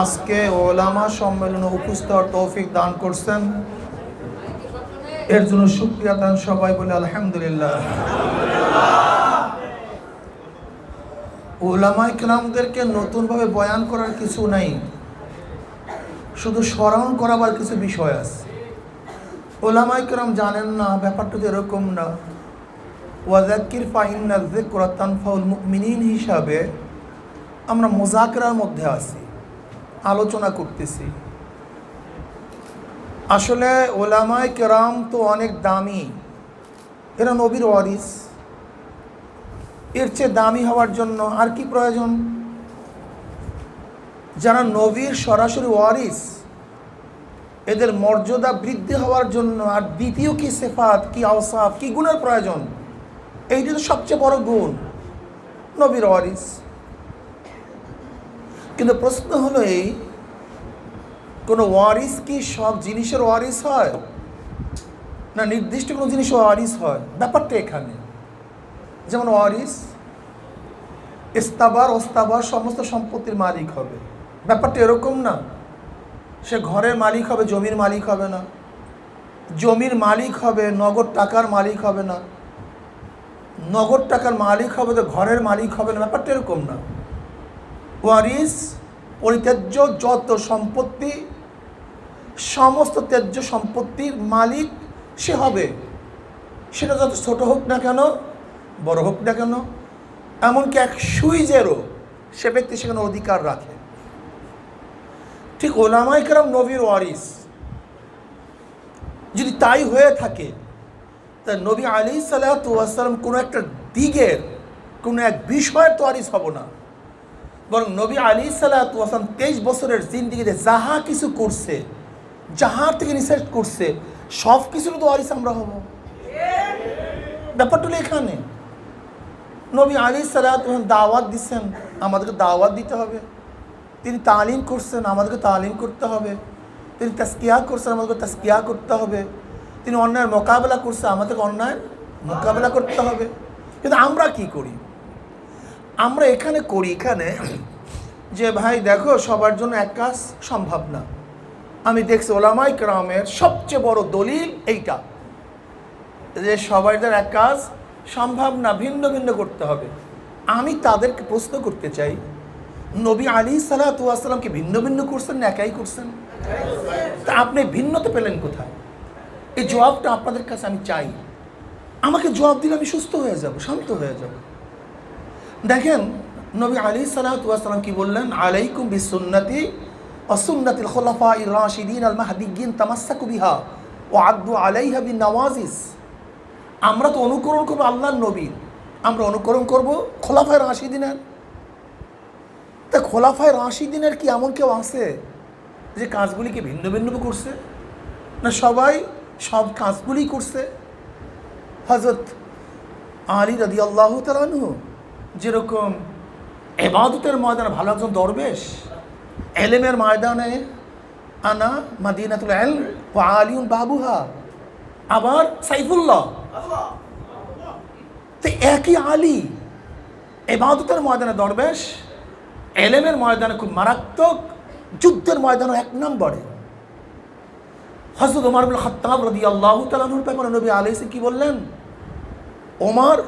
আজকে ওলামা সম্মেলনে উপস্থিত হওয়ার তৌফিক দান করছেন। এর জন্য শুক্রিয়া দান সবাই বলে আলহামদুলিল্লাহ। ওলামাই কেরামদেরকে নতুনভাবে বয়ান করার কিছু নাই। শুধু স্মরণ করাবার কিছু বিষয় আছে। ওলামাই কেরাম জানেন না, ব্যাপারটা তো এরকম না। ওয়াজাক্কির ফাইন্না যিকরা তানফাউল মুমিনিন হিসাবে আমরা মোজাকরার মধ্যে আছি। আলোচনা করতেছি। আসলে ওলামায় কেরাম তো অনেক দামি। এরা নবীর ওয়ারিস। এর চেয়ে দামি হওয়ার জন্য আর কি প্রয়োজন? যারা নবীর সরাসরি ওয়ারিস, এদের মর্যাদা বৃদ্ধি হওয়ার জন্য আর দ্বিতীয় কি সেফাত, কি আওসাফ, কি গুণের প্রয়োজন? এইটা তো সবচেয়ে বড় গুণ, নবীর ওয়ারিস। কিন্তু প্রশ্ন হলো এই, কোনো ওয়ারিস কি সব জিনিসের ওয়ারিস হয়? না নির্দিষ্ট কোনো জিনিস ওয়ারিস হয়? ব্যাপারটা এখানে। যেমন ওয়ারিস, ইস্তাবার, ওস্তাবার সমস্ত সম্পত্তির মালিক হবে। ব্যাপারটা এরকম না। সে ঘরের মালিক হবে, জমির মালিক হবে না। জমির মালিক হবে, নগদ টাকার মালিক হবে না। নগদ টাকার মালিক হবে তো ঘরের মালিক হবে না। ব্যাপারটা এরকম না। ওয়ারিস, পরিত্যাজ্য, যত সম্পত্তি, সমস্ত ত্যায্য সম্পত্তির মালিক সে হবে। সেটা যত ছোট হোক না কেন, বড় হোক না কেন, এমনকি এক সুইজেরও সে ব্যক্তি সেখানে অধিকার রাখে। ঠিক ওলামাই কেরাম নবীর ওয়ারিস, যদি তাই হয়ে থাকে তা নবী আলী সাল্লাম কোনো একটা দিকের কোনো এক বিষয়ের তো ওয়ারিস হব না। বরং নবী আলী সাল্লাম তেইশ বছরের জিন্দিগিতে যাহা কিছু করছে, যাহার থেকে রিসার্চ করছে, সব কিছুর তো ওয়ারিস আমরা হব। ব্যাপারটা এখানে। নবী আলী সাল্লাম দাওয়াত দিচ্ছেন, আমাদেরকে দাওয়াত দিতে হবে। তিনি তালিম করছেন, আমাদেরকে তালিম করতে হবে। তিনি তাস্কিয়া করছেন, আমাদেরকে তাস্কিয়া করতে হবে। তিনি অন্যায়ের মোকাবেলা করছে আমাদেরকে অন্যায়ের মোকাবেলা করতে হবে। কিন্তু আমরা কি করি? আমরা এখানে করি এখানে যে, ভাই, দেখো, সবার জন্য এক কাজ সম্ভব না। আমি দেখছি ওলামাই ক্রামের সবচেয়ে বড় দলিল এইটা যে সবাইদের এক কাজ সম্ভব না, ভিন্ন ভিন্ন করতে হবে। আমি তাদেরকে প্রশ্ন করতে চাই, নবী আলী সালাতামকে ভিন্ন ভিন্ন করছেন না একাই করছেন? তা আপনি ভিন্নতা পেলেন কোথায়? এই জবাবটা আপনাদের কাছে আমি চাই। আমাকে জবাব দিলে আমি সুস্থ হয়ে যাব, শান্ত হয়ে যাব। দেখেন, নবী আলী সালাতাম কি বললেন? আলাইকুম বিসুন্নতি অসুন্নতিল খোলাফা রাশিদিন আল মাহদিগিন তামাসাকু বিহা ও আদু আলাইহা বিন নওয়াজিস। আমরা তো অনুকরণ করব আল্লাহ নবীর আমরা অনুকরণ করব খোলাফায় রাশিদিনের। তা খোলাফায় রাশিদিনের কি এমন কেউ আছে যে কাজগুলিকে ভিন্ন ভিন্ন করছে? না সবাই সব কাজগুলি করছে? হজরত আলী রাদি আল্লাহ তালানহু যেরকম এবাদতের ময়দানে ভালো একজন দরবেশ, এলেমের ময়দানে আনা মাদিনাতুল এল ও আলিউন বাবুহা, আবার সাইফুল্লাহ। তো একই আলী, এবাদতের ময়দানে দরবেশ, এলেমের ময়দানে খুব মারাত্মক, যুদ্ধের ময়দানে এক নম্বরে। হজরত ওমর খত্তাব রদি আল্লাহ তালাহুর ব্যাপারে নবী আলিসে কি বললেন? ওমার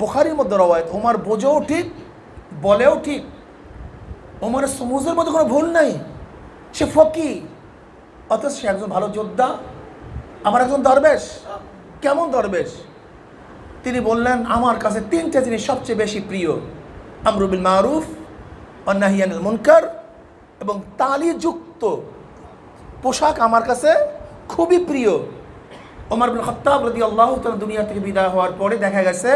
বোখারির মধ্যে রওয়ায়ত ওমার বোঝেও ঠিক, বলেও ঠিক। ওমারের সমুজের মধ্যে কোনো ভুল নাই। সে ফকি, অথচ সে একজন ভালো যোদ্ধা, আমার একজন দরবেশ। কেমন দরবেশ? তিনি বললেন, আমার কাছে তিনটে জিনিস সবচেয়ে বেশি প্রিয়। আমরুবিল মারুফ অন্নাহিয়ানুল মুনকার এবং তালিযুক্ত পোশাক আমার কাছে খুবই প্রিয়। ওমর বিন খত্তাব রদি আল্লাহ দুনিয়া থেকে বিদায় হওয়ার পরে দেখা গেছে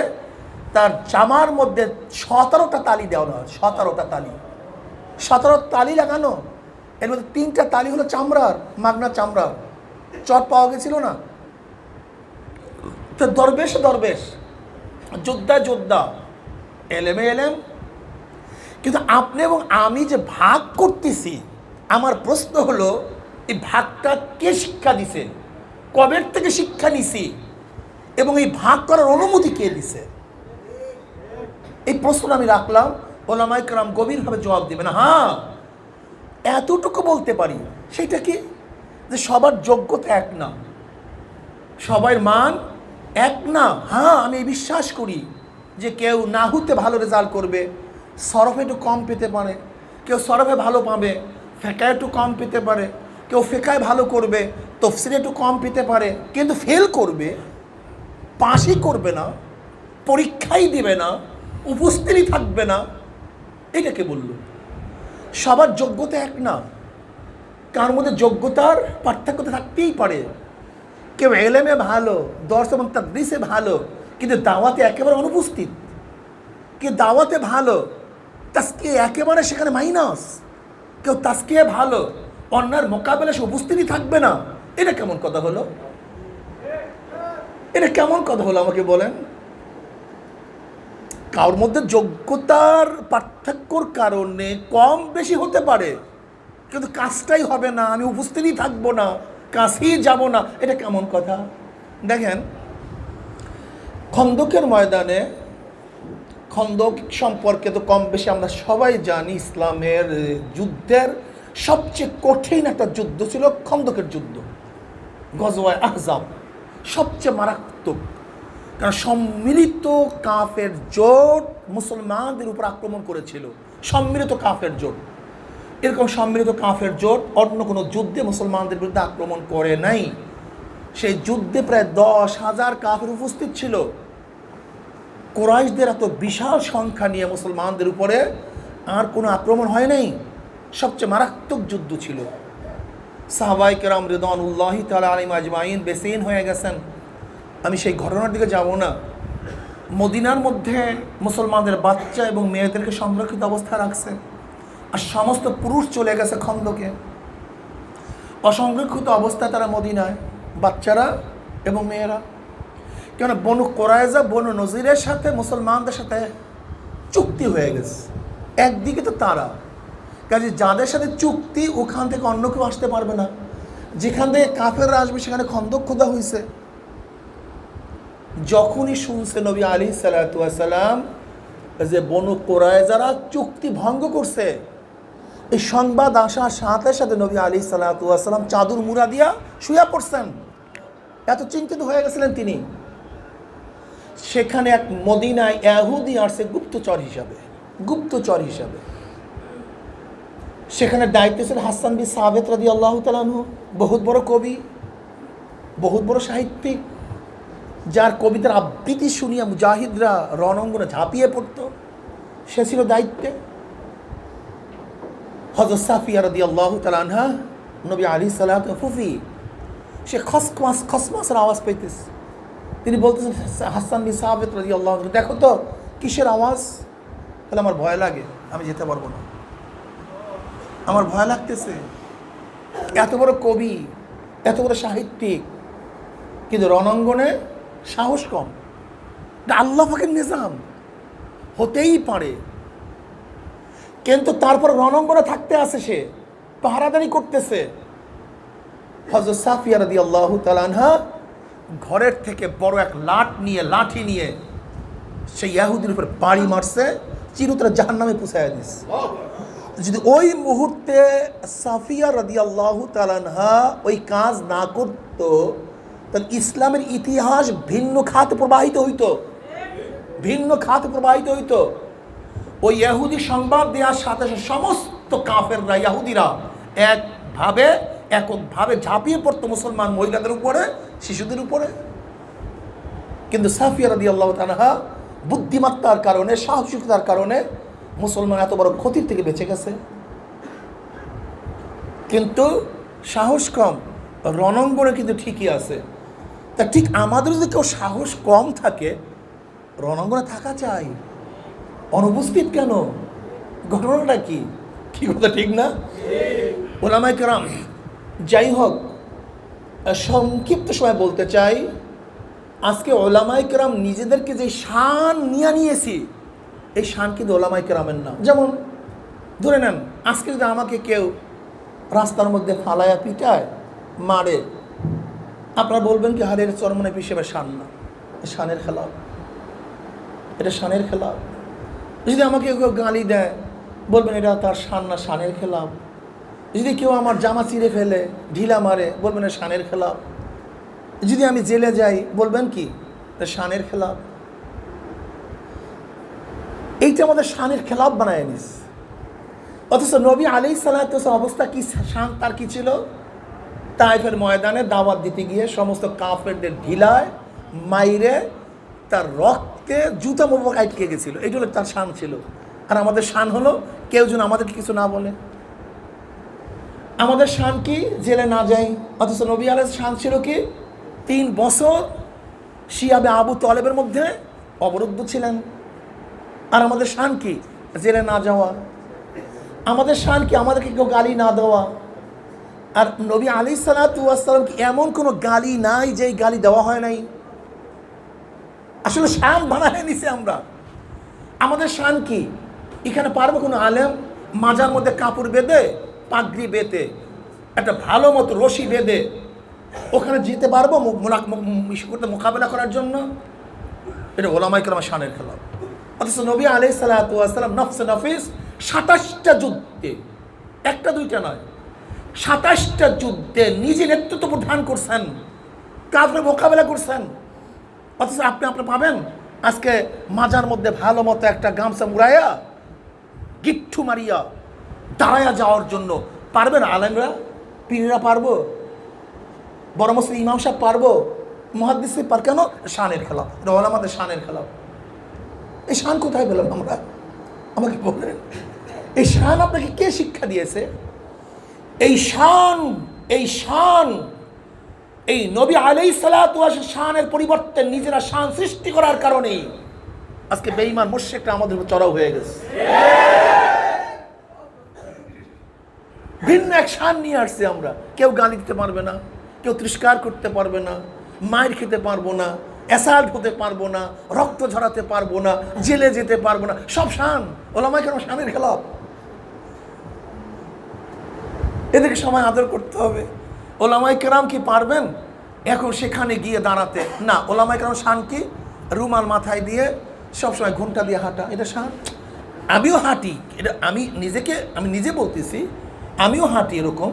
তার জামার মধ্যে সতেরোটা তালি দেওয়া হয় সতেরোটা তালি। সতেরো তালি লাগানো। এর মধ্যে তিনটা তালি হলো চামড়ার, মাগনা চামড়ার। চট পাওয়া গেছিল না? তো দরবেশ দরবেশ। যোদ্ধা যোদ্ধা। এলেমে, এলেম। কিন্তু আপনি এবং আমি যে ভাগ করতেছি, আমার প্রশ্ন হলো, এই ভাগটা কে শিক্ষা দিছে? কবের থেকে শিক্ষা নিছি? এবং এই ভাগ করার অনুমতি কে দিছে? এই প্রশ্ন আমি রাখলাম ওলামাই কালাম গভীরভাবে জবাব দেবে না হ্যাঁ এতটুকু বলতে পারি, সেটা কি? যে সবার যোগ্যতা এক না, সবার মান এক না। হ্যাঁ আমি বিশ্বাস করি যে কেউ নাহুতে ভালো রেজাল্ট করবে, সরফে একটু কম পেতে পারে, কেউ সরফে ভালো পাবে, ফেকায় একটু কম পেতে পারে, কেউ ফেকায় ভালো করবে, তফসিলে একটু কম পেতে পারে, কিন্তু ফেল করবে, পাশই করবে না, পরীক্ষাই দিবে না উপস্থিতি থাকবে না। এটাকে বলল। সবার যোগ্যতা এক না। কার মধ্যে যোগ্যতার পার্থক্য তো থাকতেই পারে। কেউ এলেমে ভালো, দর্শ এবং তাদ্রিসে ভালো, কিন্তু দাওয়াতে একেবারে অনুপস্থিত। কে দাওয়াতে ভালো তাস্কে একেবারে সেখানে মাইনাস। কেউ তাস্কে ভালো, অন্যার মোকাবেলা সে উপস্থিতি থাকবে না। এটা কেমন কথা হলো? এটা কেমন কথা হলো আমাকে বলেন? কারোর মধ্যে যোগ্যতার পার্থক্যর কারণে কম বেশি হতে পারে। কিন্তু কাজটাই হবে না, আমি উপস্থিতই থাকব না কাছেই যাব না, এটা কেমন কথা? দেখেন, খন্দকের ময়দানে, খন্দক সম্পর্কে তো কম বেশি আমরা সবাই জানি, ইসলামের যুদ্ধের সবচেয়ে কঠিন একটা যুদ্ধ ছিল খন্দকের যুদ্ধ, গজওয়ায় আহজাব, সবচেয়ে মারাত্মক। কারণ সম্মিলিত কাফের জোট মুসলমানদের উপর আক্রমণ করেছিল। সম্মিলিত কাফের জোট। এরকম সম্মিলিত কাফের জোট অন্য কোনো যুদ্ধে মুসলমানদের বিরুদ্ধে আক্রমণ করে নাই। সেই যুদ্ধে প্রায় দশ হাজার কাফের উপস্থিত ছিল। কোরাইশদের এত বিশাল সংখ্যা নিয়ে মুসলমানদের উপরে আর কোনো আক্রমণ হয় নাই। সবচেয়ে মারাত্মক যুদ্ধ ছিল। সাহবাই কেরাম রিদানুল্লাহি তালা আলিম আজমাইন বেসিন হয়ে গেছেন। আমি সেই ঘটনার দিকে যাব না। মদিনার মধ্যে মুসলমানদের বাচ্চা এবং মেয়েদেরকে সংরক্ষিত অবস্থায় রাখছে। আর সমস্ত পুরুষ চলে গেছে খন্দকে। অসংরক্ষিত অবস্থায় তারা মদিনায়, বাচ্চারা এবং মেয়েরা। কেন বনু কোরআজা বনু নজিরের সাথে মুসলমানদের সাথে চুক্তি হয়ে গেছে। একদিকে তো তারা। কাজে যাদের সাথে চুক্তি, ওখান থেকে অন্য কেউ আসতে পারবে না। যেখান থেকে কাফেররা আসবে, সেখানে খন্দক খোদা হয়েছে যখনই শুনছে নবী আলী সালাতাম যে বনু কোরআজারা চুক্তি ভঙ্গ করছে, এই সংবাদ আসার সাথে সাথে নবী আলী সালাতাম চাদুর মুড়া দিয়া শুয়া পড়ছেন। এত চিন্তিত হয়ে গেছিলেন তিনি। সেখানে এক মদিনায় এহুদি আসছে গুপ্তচর হিসাবে গুপ্তচর হিসাবে। সেখানে দায়িত্ব ছিল হাসান বি সাবেত রাদি আল্লাহ তালানহু বহুত বড় কবি, বহুত বড় সাহিত্যিক। যার কবিতার আবৃত্তি শুনিয়া মুজাহিদরা রণঙ্গনে ঝাঁপিয়ে পড়তো। সে ছিল দায়িত্বে। হজরত সাফিয়া রদি আল্লাহ তালানহা নবী আলী সালাহ ফুফি, সে খসমাস খসমাসের আওয়াজ পাইতেছে। তিনি বলতেছেন, হাসান বি সাহাবেত রাজি আল্লাহ দেখো তো, কিসের আওয়াজ? তাহলে আমার ভয় লাগে, আমি যেতে পারব না। আমার ভয় লাগতেছে। এত বড় কবি, এত বড় সাহিত্যিক, কিন্তু রণাঙ্গনে সাহস কম। আল্লাহ পাকের নিজাম। হতেই পারে। কিন্তু তারপর রণাঙ্গনে থাকতে আসে সে, পাহারাদারি করতেছে। ঘরের থেকে বড় এক লাট নিয়ে, লাঠি নিয়ে সেই ইয়াহুদির উপর পাড়ি মারছে, চিরতরা জাহান নামে পুষায় দিস যদি ওই মুহূর্তে সাফিয়া রাদি আল্লাহ তালানহা ওই কাজ না করতো তাহলে ইসলামের ইতিহাস ভিন্ন খাত প্রবাহিত হইত। ভিন্ন খাত প্রবাহিত হইতো। ওই ইয়াহুদি সংবাদ দেওয়ার সাথে সমস্ত কাফেররা ইয়াহুদিরা একভাবে, এককভাবে ঝাঁপিয়ে পড়তো মুসলমান মহিলাদের উপরে, শিশুদের উপরে। কিন্তু সাফিয়া রাদি আল্লাহ তানহা বুদ্ধিমত্তার কারণে, সাহসিকতার কারণে মুসলমান এত বড় ক্ষতির থেকে বেঁচে গেছে। কিন্তু সাহস কম, রণাঙ্গনে কিন্তু ঠিকই আছে। তা ঠিক আমাদের যদি কেউ সাহস কম থাকে, রণাঙ্গনে থাকা চাই। অনুপস্থিত কেন? ঘটনাটা কি? কি কথা, ঠিক না? ওলামাই কেরাম, যাই হোক, সংক্ষিপ্ত সময় বলতে চাই, আজকে ওলামাই কেরাম নিজেদেরকে যে শান নিয়ে নিয়েছি, এই শান কিন্তু ওলামাই কেরামের না। যেমন, ধরে নেন, আজকে যদি আমাকে কেউ রাস্তার মধ্যে ফালায়া পিটায়, মারে আপনারা বলবেন কি হারের চরমনে হিসেবে শান না। শানের খেলাফ। এটা শানের খেলাফ। যদি আমাকে কেউ গালি দেয়, বলবেন এটা তার শান না, শানের খেলাফ। যদি কেউ আমার জামা চিরে ফেলে, ঢিলা মারে, বলবেন এটা শানের খেলা যদি আমি জেলে যাই, বলবেন কি শানের খেলা এইটা আমাদের শানের খেলাপ বানায় নিস অথচ নবী আলি সাল্লাহ অবস্থা কি, শান তার কি ছিল? তাইফের ময়দানে দাওয়াত দিতে গিয়ে সমস্ত কাফেরদের ঢিলায়, মাইরে তার রক্তে জুতা মোবাক আটকে গেছিল। এইটা হলো তার শান ছিল। আর আমাদের শান হলো, কেউ যেন আমাদেরকে কিছু না বলে। আমাদের শান কি? জেলে না যাই। অথচ নবী আলের শান ছিল কি? তিন বছর শিয়াবে আবু তলেবের মধ্যে অবরুদ্ধ ছিলেন। আর আমাদের শান কি? জেলে না যাওয়া। আমাদের শান কি? আমাদেরকে কেউ গালি না দেওয়া। আর নবী আলি সালাতামকে এমন কোনো গালি নাই যেই গালি দেওয়া হয় নাই? আসলে শান ভাড়া বানায় নিছে আমরা। আমাদের শান কি? এখানে পারব কোনো আলেম? মাজার মধ্যে কাপড় বেঁধে, পাগড়ি বেঁধে, একটা ভালো মতো রশি বেঁধে, ওখানে যেতে পারব করতে মোকাবেলা করার জন্য? এটা ওলামাই আমার শানের খেলা। অথচ নবী আলি সাল্লাম নফসে নফিস সাতাশটা যুদ্ধে, একটা দুইটা নয় সাতাশটা যুদ্ধে নিজে নেতৃত্ব প্রদান করছেন কাপড়ে মোকাবেলা করছেন। অথচ আপনি আপনি পাবেন? আজকে মাজার মধ্যে ভালো মতো একটা গামছা মুড়াইয়া, গিট্টু মারিয়া দাঁড়ায়া যাওয়ার জন্য পারবেন আলেমরা? পীররা পারব? বড় মসজিদ ইমাম সাহেব পারব? মহাদিস পার কেন? শানের খেলা। এটা আমাদের শানের খেলা। এই শান কোথায় পেলাম আমরা? আমাকে বলেন। এই শান আপনাকে কে শিক্ষা দিয়েছে? এই শান এই শান, এই নবী আলাই সালাতামের শানের পরিবর্তে নিজেরা শান সৃষ্টি করার কারণে আজকে বেঈমান মোর্শেকটা আমাদের উপর চড়াও হয়ে গেছে। ভিন্ন এক শান নিয়ে আসছি আমরা। কেউ গালি দিতে পারবে না, কেউ তিরস্কার করতে পারবে না, মায়ের খেতে পারব না, অ্যাসাল্ট হতে পারব না, রক্ত ঝরাতে পারব না, জেলে যেতে পারব না, সব শান ওলামাই কেন শানের খেলাপ এদেরকে সময় আদর করতে হবে। ওলামাই কেরাম কি পারবেন? এখন সেখানে গিয়ে দাঁড়াতে। না ওলামাই কেরাম শান কি? রুমাল মাথায় দিয়ে সবসময় ঘুমটা দিয়ে হাঁটা। এটা শান? আমিও হাঁটি। এটা আমি নিজেকে, আমি নিজে বলতেছি, আমিও হাঁটি এরকম।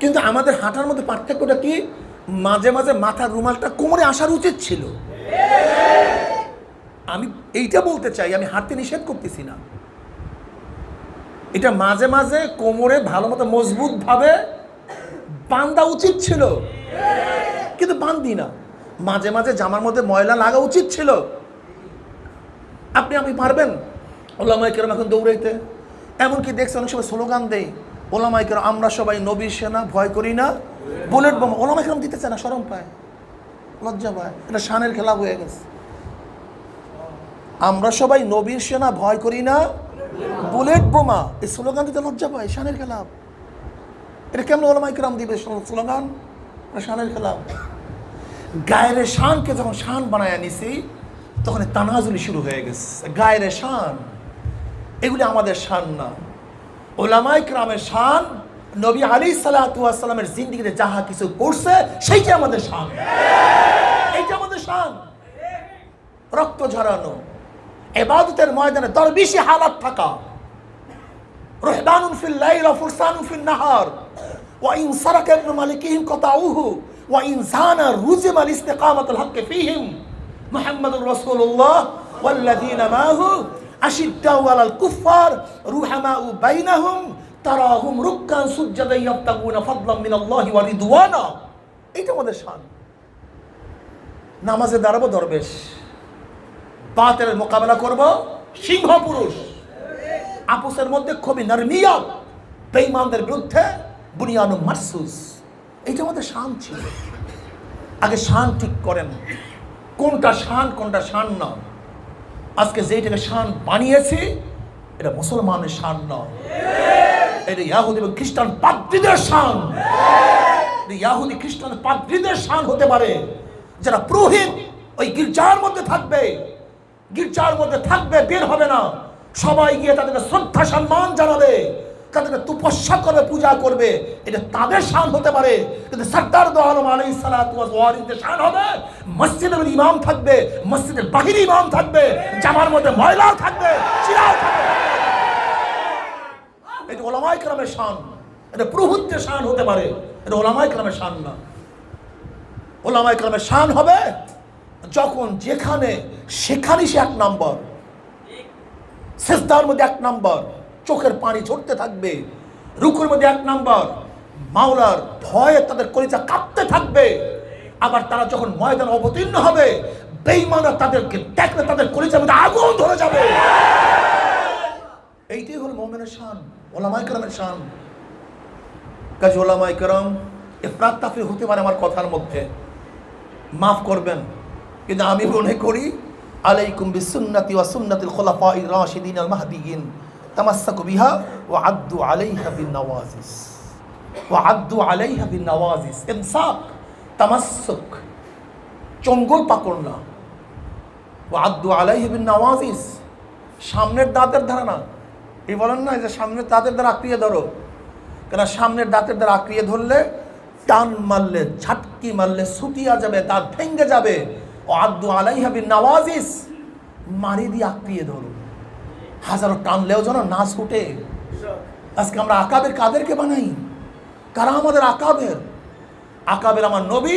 কিন্তু আমাদের হাঁটার মধ্যে পার্থক্যটা কি? মাঝে মাঝে মাথার রুমালটা কোমরে আসার উচিত ছিল। আমি এইটা বলতে চাই, আমি হাঁটতে নিষেধ করতেছি না। এটা মাঝে মাঝে কোমরে ভালো মতো মজবুত ভাবে বান্ধা উচিত ছিল। কিন্তু বান্ধি না। মাঝে মাঝে জামার মধ্যে ময়লা লাগা উচিত ছিল। আপনি আপনি পারবেন? ওলামাই কেরম এখন দৌড়াইতে। এমনকি দেখছে অনেক সময় স্লোগান দেয় ওলামাই কেরম, আমরা সবাই নবীর সেনা, ভয় করি না। বুলেট বোমা ওলামাই কেরম দিতে চায় না সরম পায়। লজ্জা পায়। এটা শানের খেলা হয়ে গেছে। আমরা সবাই নবীর সেনা, ভয় করি না। বুলেট বোমা, এই স্লোগান দিতে লজ্জা পায়, শানের খেলাফ। এটা কেমন ওলামাই কিরাম দিবে স্লোগান? শানের খেলাফ। গায়ের শানকে যখন শান বানায় নিছি, তখন তানাজুলি শুরু হয়ে গেছে। গায়ের শান, এগুলি আমাদের শান না। ওলামাই কিরামের শান, নবী আলী সালাতামের জিন্দিগিতে যাহা কিছু করছে সেইটা আমাদের শান। এইটা আমাদের শান। রক্ত ঝরানো। এবাদতের ময়দানে দরবেশি হালাত থাকা। রহবানুন ফিল লাইল ফুরসানুন ফিল নাহার। ওয়া ইন সারাকা ইবনু মালিকিহিম কাতাউহু। ওয়া ইন জানা রুজিম আল ইস্তিকামাত আল হক ফীহিম। মুহাম্মাদুর রাসূলুল্লাহ ওয়াল্লাযীনা মাহু আশিদ্দাউ আলাল কুফফার রুহামাউ বাইনাহুম তারাহুম রুক্কান সুজ্জাদান ইয়াবতাগুনা ফাদলাম মিনাল্লাহি ওয়া রিদওয়ানা। এটা আমাদের শান। নামাজে দাঁড়াবো দরবেশ। বাতের মোকাবেলা করব। সিংহ পুরুষ। আপুসের মধ্যে খুবই নরমিয়া বেঈমানদের বিরুদ্ধে বুনিয়ানু মারসুস। এইটা আমাদের শান ছিল। আগে শান ঠিক করেন। কোনটা শান কোনটা শান না। আজকে যেটাকে শান বানিয়েছি, এটা মুসলমানের শান নয় এটা এবং খ্রিস্টান পাদ্রীদের শান। ইয়াহুদি, খ্রিস্টান পাদ্রীদের শান হতে পারে। যারা পুরোহিত ওই গির্জার মধ্যে থাকবে। গির্জার মধ্যে থাকবে, বের হবে না। সবাই গিয়ে তাদেরকে শ্রদ্ধা, সম্মান জানাবে, তাদেরকে তপস্যা করবে, পূজা করবে। এটা তাদের শান হতে পারে। কিন্তু সর্দার দো আলম আলাই সালাতের শান হবে। মসজিদের ইমাম থাকবে, মসজিদের বাহিরে ইমাম থাকবে, জামার মধ্যে ময়লাও থাকবে চিরাও থাকবে। এটা ওলামাই কালামের শান। এটা প্রভুত্বের শান হতে পারে। এটা ওলামাই কালামের শান না। ওলামাই কালামের শান হবে যখন যেখানে, সেখানেই সে এক নম্বর। সেজদার মধ্যে এক নম্বর, চোখের পানি ঝরতে থাকবে, রুকুর মধ্যে এক নম্বর, মাওলার ভয়ে তাদের কলিজা কাঁপতে থাকবে। আবার তারা যখন ময়দান অবতীর্ণ হবে বেইমানরা তাদেরকে দেখলে তাদের কলিজার মধ্যে আগুন ধরে যাবে। এইটাই হলো মোমেনের শান ওলামাই করমের শান। কাজে ওলামাই করম, এফরাত তাফরি হতে পারে আমার কথার মধ্যে। মাফ করবেন। কিন্তু আমি মনে করি, আলাইকুম বিসুন্নতি ওয়া সুন্নাতিল খুলাফাই রাশিদিন আল মাহদিয়িন তামাসসাকু বিহা ওয়া আদ্দু আলাইহা বিন নওয়াজিস। ওয়া আদ্দু আলাইহা বিন নওয়াজিস। ইমসাক তামাসসুক চঙ্গল পাকড় না। ওয়া আদ্দু আলাইহা বিন নওয়াজিস। সামনের দাঁতের ধারা না। এই বলেন না যে সামনের দাঁতের দ্বারা আঁকড়িয়ে ধরো। কেন সামনের দাঁতের দ্বারা আঁকড়িয়ে ধরলে টান মারলে, ঝাটকি মারলে, সুতিয়া যাবে, দাঁত ভেঙ্গে যাবে। ও আব্দু আলাইহাবিন নওয়াজিস মারি দিয়ে আঁকড়িয়ে ধরুন হাজারো টানলেও যেন নাচ ছুটে। আজকে আমরা আকাবের কাদেরকে বানাই? কারা আমাদের আকাবের? আকাবের আমার নবী,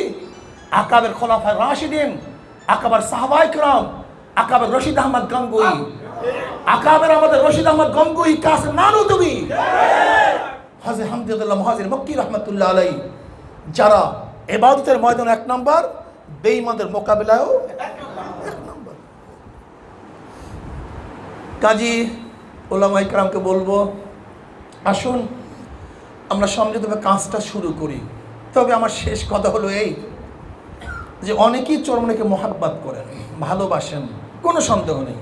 আকাবের খোলাফায় রাশিদিন, আকাবার সাহবাই কালাম আকাবের রশিদ আহমদ গঙ্গুই। আকাবের আমাদের রশিদ আহমদ গঙ্গুই কাস নানু তুমি। হাজে হামদুল্লাহ মহাজির মক্কি রহমতুল্লাহ আলাই যারা এবাদতের ময়দান এক নম্বর বেঈমানদের মোকাবিলায়ও এক নম্বর কাজী ওলামা ইকরামকে বলব, আসুন আমরা সম্মিলিতভাবে কাজটা শুরু করি। তবে আমার শেষ কথা হলো এই যে অনেকেই চরমনেকে মহাব্বাত করেন, ভালোবাসেন, কোনো সন্দেহ নেই।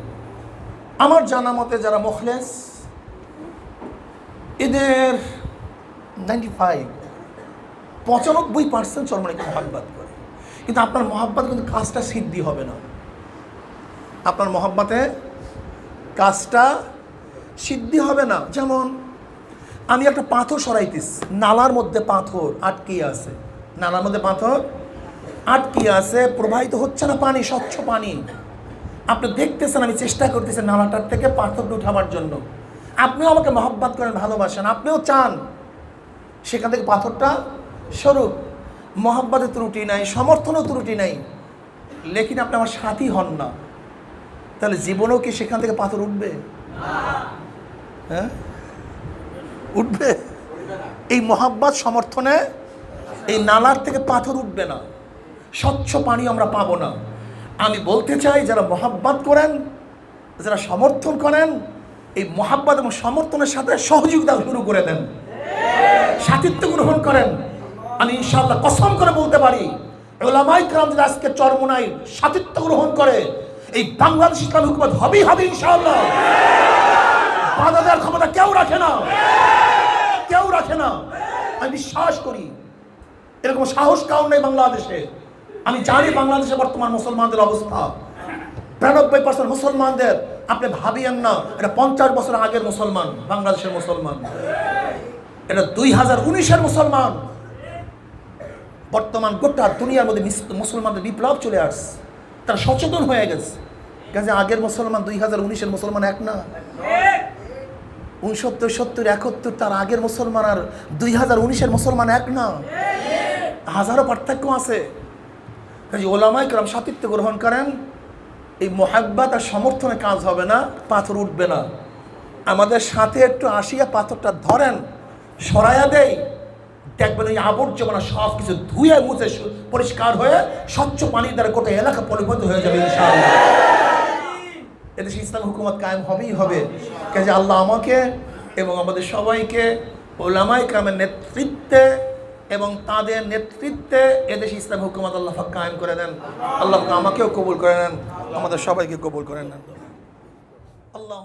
আমার জানা মতে যারা মুখলেস, এদের নাইনটি ফাইভ পঁচানব্বই পার্সেন্ট চরমনেকে মহাব্বাত করে কিন্তু আপনার মহাব্বাত কিন্তু কাজটা সিদ্ধি হবে না। আপনার মহাব্বাতে কাজটা সিদ্ধি হবে না। যেমন, আমি একটা পাথর সরাইতিস নালার মধ্যে পাথর আটকিয়ে আছে। নালার মধ্যে পাথর আটকিয়ে আছে, প্রবাহিত হচ্ছে না পানি, স্বচ্ছ পানি। আপনি দেখতেছেন, আমি চেষ্টা করতেছি নালাটার থেকে পাথরটা উঠাবার জন্য। আপনিও আমাকে মহব্বত করেন, ভালোবাসেন, আপনিও চান সেখান থেকে পাথরটা স্বরূপ মহাব্বাতের ত্রুটি নাই সমর্থনও ত্রুটি নাই। লেকিন আপনি আমার সাথী হন না। তাহলে জীবনেও কি সেখান থেকে পাথর উঠবে? হ্যাঁ? উঠবে? এই মহাব্বাত, সমর্থনে এই নালার থেকে পাথর উঠবে না। স্বচ্ছ পানি আমরা পাবো না। আমি বলতে চাই, যারা মহাব্বাত করেন, যারা সমর্থন করেন, এই মহাব্বাত এবং সমর্থনের সাথে সহযোগিতা শুরু করে দেন। সাথিত্ব গ্রহণ করেন। আমি ইনশাল্লাহ কসম করে বলতে পারি ওলামাই ক্রাম যদি আজকে চরমনাই সাথিত্ব গ্রহণ করে, এই বাংলাদেশ ইসলাম হুকুমত হবেই হবে ইনশাল্লাহ বাধা দেওয়ার ক্ষমতা কেউ রাখে না। কেউ রাখে না। আমি বিশ্বাস করি, এরকম সাহস কাউন নেই বাংলাদেশে। আমি জানি বাংলাদেশে বর্তমান মুসলমানদের অবস্থা। বিরানব্বই পার্সেন্ট মুসলমানদের, আপনি ভাবিয়েন না, এটা পঞ্চাশ বছর আগের মুসলমান, বাংলাদেশের মুসলমান। এটা দুই হাজার উনিশের মুসলমান। বর্তমান গোটা দুনিয়ার মধ্যে মিস- মুসলমানদের বিপ্লব চলে আসছে। তারা সচেতন হয়ে গেছে। কাজে আগের মুসলমান দুই হাজার উনিশের মুসলমান এক না? উনসত্তর, সত্তর, একাত্তর, তার আগের মুসলমান আর দুই হাজার উনিশের মুসলমান এক না? হাজারো পার্থক্য আছে। কাজে ওলামাই কেরাম সাতিত্ব গ্রহণ করেন, এই মোহাব্বাত আর সমর্থনে কাজ হবে না, পাথর উঠবে না। আমাদের সাথে একটু আসিয়া পাথরটা ধরেন, সরাইয়া দেই। দেখবেন এই আবর্জনা সব কিছু ধুয়ে মুছে পরিষ্কার হয়ে স্বচ্ছ পানির দ্বারা গোটা এলাকা পরিবর্ত হয়ে যাবে ইনশাআল্লাহ। এদেশে ইসলাম হুকুমত কায়েম হবেই হবে। কাজে আল্লাহ আমাকে এবং আমাদের সবাইকে ওলামাই কামের নেতৃত্বে এবং তাদের নেতৃত্বে এদেশে ইসলাম হুকুমত আল্লাহ কায়েম করে দেন। আল্লাহ আমাকেও কবুল করে নেন। আমাদের সবাইকে কবুল করে নেন। আল্লাহ